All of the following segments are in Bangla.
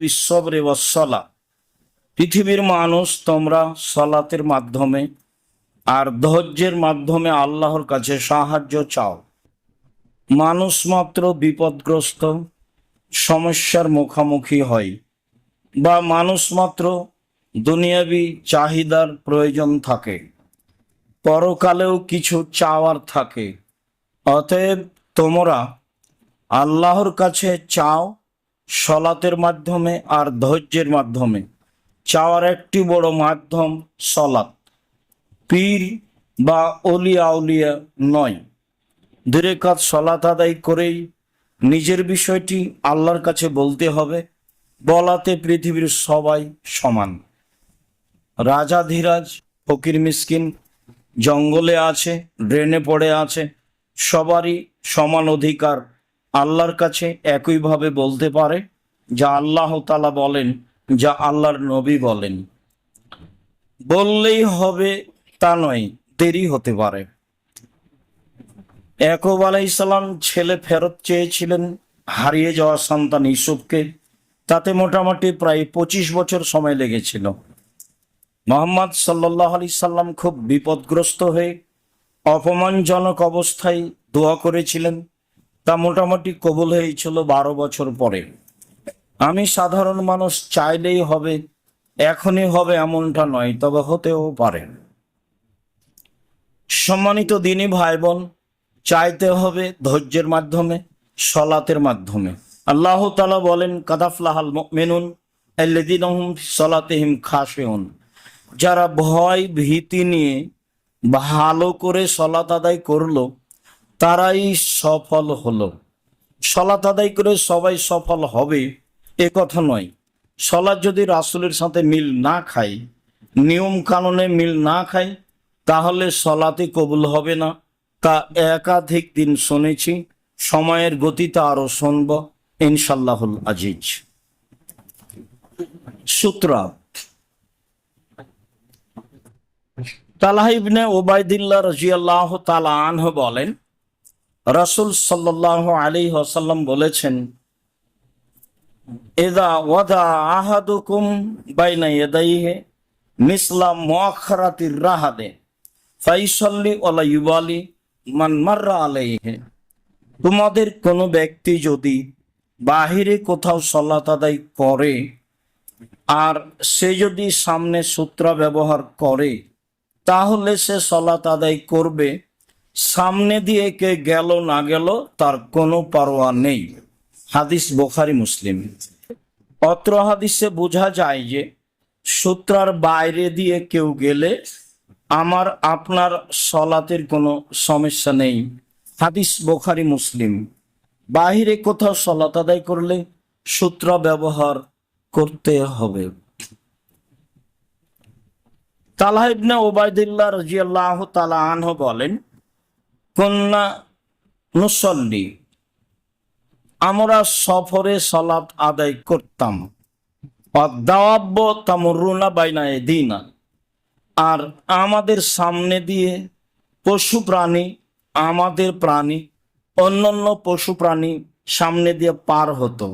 বিশ্বরে ওয়াসলা পৃথিবীর মানুষ তোমরা সলাতের মাধ্যমে আর ধৈর্যের মাধ্যমে আল্লাহর কাছে সাহায্য চাও। মানুষ মাত্র বিপদগ্রস্ত, সমস্যার মুখোমুখি হয় বা মানুষ মাত্র দুনিয়াবি চাহিদার প্রয়োজন থাকে, পরকালেও কিছু চাওয়ার থাকে। অতএব তোমরা আল্লাহর কাছে চাও সলাতের মাধ্যমে আর ধৈর্যের মাধ্যমে। চাওয়ার একটি বড় মাধ্যম সলাত পীর বা অলিয়া উলিয়া নয়। দূরে কাজ সলাত আদায় করেই নিজের বিষয়টি আল্লাহর কাছে বলতে হবে। বলাতে পৃথিবীর সবাই সমান। রাজা ধীরাজ ফকির মিসকিন জঙ্গলে আছে, ড্রেনে পড়ে আছে, সবারই সমান অধিকার আল্লাহর কাছে একইভাবে বলতে পারে, যা আল্লাহ তালা বলেন, যা আল্লাহর নবী বলেন। বললেই হবে তা নয়, দেরি হতে পারে। একব আলাইসাল্লাম ছেলে ফেরত চেয়েছিলেন হারিয়ে যাওয়া সন্তান ইসুফকে তাতে মোটামুটি প্রায় পঁচিশ বছর সময় লেগেছিল। মোহাম্মদ সাল্লাহ আলি সাল্লাম খুব বিপদগ্রস্ত হয়ে অপমানজনক অবস্থায় দোয়া করেছিলেন। তা মোটামুটি কবুল হয়েছিল বারো বছর পরে। আমি সাধারণ মানুষ চাইলেই হবে, এখনই হবে এমনটা নয়, তবে হতেও পারে। সম্মানিত দিনী ভাই বোন চাইতে হবে ধৈর্যের মাধ্যমে, সলাতের মাধ্যমে। আল্লাহ তালা বলেন, কাদাফলাহাল মেনুন সলাতেহিম খাশেউন। যারা ভয় ভীতি নিয়ে ভালো করে সলাত আদায় করল তারাই সফল হলো। সলাত আদায় করে সবাই সফল হবে, এ কথা নয়। সলাৎ যদি রাসুলের সাথে মিল না খায়, নিয়ম কানুনে মিল না খায়, তাহলে সলাতে কবুল হবে না। তা একাধিক দিন শুনেছি, সময়ের গতিতে আরও শুনব ইনশাল্লাহুল আজিজ। সূত্রা তালাহ ইবনে ওবায়দুল্লাহ রাজিয়াল্লাহ তালা আনহ বলেন রাসূল সাল্লাহ আলী ওয়াসাল্লাম বলেছেন এদা ওয়াদা আহাদুকুম বাইনা ইয়াদাইহি মিসলা মুআখারাতির রাহাদে, ফাইসাল্লি ওয়ালা ইউবালি মান মাররা আলাইহি। তোমাদের কোনো ব্যক্তি যদি বাহিরে কোথাও সলাত আদায় করে আর সে যদি সামনে সূত্র ব্যবহার করে, তাহলে সে সলাত আদায় করবে সামনে দিয়ে কে গেল না গেল, তার কোনো পারোয়া নেই। হাদিস বোখারি, মুসলিম। অত্র হাদিসে বোঝা যায় যে, সূত্রার বাইরে দিয়ে কেউ গেলে আমার, আপনার সলাতের কোনো সমস্যা নেই। হাদিস বোখারি, মুসলিম। বাহিরে কোথাও সলাত আদায় করলে সূত্র ব্যবহার করতে হবে। তালাহ ইবনে ওবায়দুল্লাহ রাজিয়াল্লাহ তালা আনহ বলেন কন্যা নুসল্লি। আমরা সফরে সলাত আদায় করতাম। দাওয়াব্য তামরুনা বাইনা দিনা আর আমাদের সামনে দিয়ে পশু প্রাণী, আমাদের প্রাণী, অন্যান্য পশু প্রাণী সামনে দিয়ে পার হতো।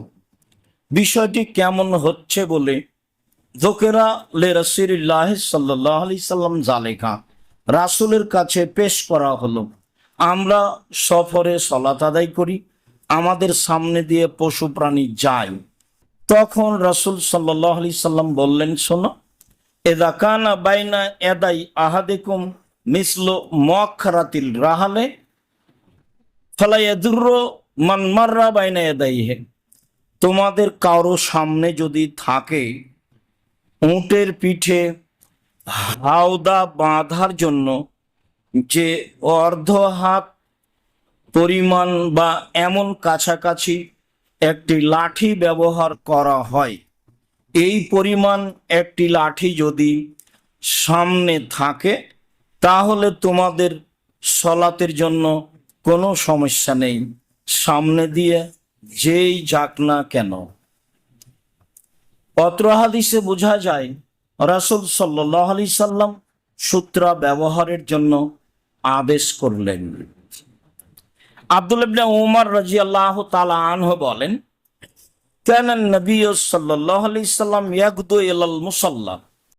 বিষয়টি কেমন হচ্ছে বলে জোকেরা লে রসিল্লাহ সাল্লাহ সাল্লাম জালেখা। রাসুলের কাছে পেশ করা হলো। আমরা সফরে সলাত আদায় করি, আমাদের সামনে দিয়ে পশু প্রাণী যায়। তখন রাসুল সাল্লাহ আলি সাল্লাম বললেন, শোনো এদা কানা বাইনা এদাই আহাদেকুম মিসলো মখারাতিল রাহালে ফালাইয়াদুর্র মানমাররা বাইনা এদাই হে তোমাদের কারও সামনে যদি থাকে উটের পিঠে হাওদা বাঁধার জন্য যে অর্ধ হাত পরিমাণ বা এমন কাছাকাছি একটি লাঠি ব্যবহার করা হয়। এই পরিমাণ একটি লাঠি যদি সামনে থাকে, তাহলে তোমাদের সলাতের জন্য কোনো সমস্যা নেই। সামনে দিয়ে যেই যাক না কেন। অত্র হাদিসে বোঝা যায়, রাসুল সাল্লাহ আলি সাল্লাম সূত্রা ব্যবহারের জন্য আদেশ করলেন। আব্দুল ইবনে উমর রাজি আল্লাহ তালা আনহ বলেন, কেন নবী সাল্লাহ আলি সাল্লাম ইয়াকুদু ইলাল মুসাল্লাহ